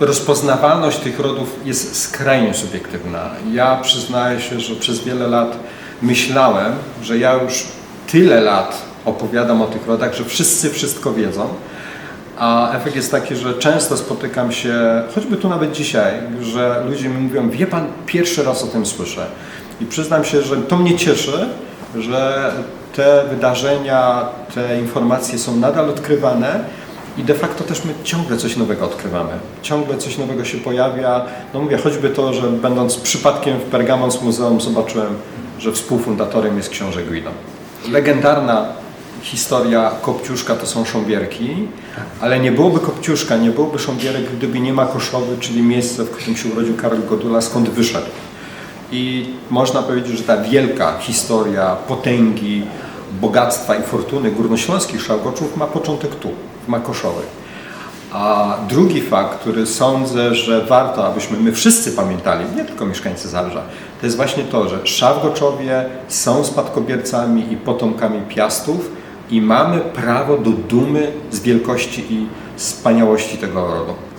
rozpoznawalność tych rodów jest skrajnie subiektywna. Ja przyznaję się, że przez wiele lat myślałem, że ja już tyle lat opowiadam o tych rodach, że wszyscy wszystko wiedzą. A efekt jest taki, że często spotykam się, choćby tu nawet dzisiaj, że ludzie mi mówią, wie pan, pierwszy raz o tym słyszę. I przyznam się, że to mnie cieszy, że te wydarzenia, te informacje są nadal odkrywane i de facto też my ciągle coś nowego odkrywamy. Ciągle coś nowego się pojawia. No mówię, choćby to, że będąc przypadkiem w Pergamons Muzeum zobaczyłem, że współfundatorem jest książę Guido. Legendarna historia Kopciuszka to są sząbierki, ale nie byłoby Kopciuszka, nie byłoby sząbierek, gdyby nie ma Koszowy, czyli miejsce, w którym się urodził Karol Godula, skąd wyszedł. I można powiedzieć, że ta wielka historia potęgi, bogactwa i fortuny górnośląskich szałgoczów ma początek tu, w Makoszowej. A drugi fakt, który sądzę, że warto, abyśmy my wszyscy pamiętali, nie tylko mieszkańcy Zabrza, to jest właśnie to, że Szawgoczowie są spadkobiercami i potomkami Piastów i mamy prawo do dumy z wielkości i wspaniałości tego rodu.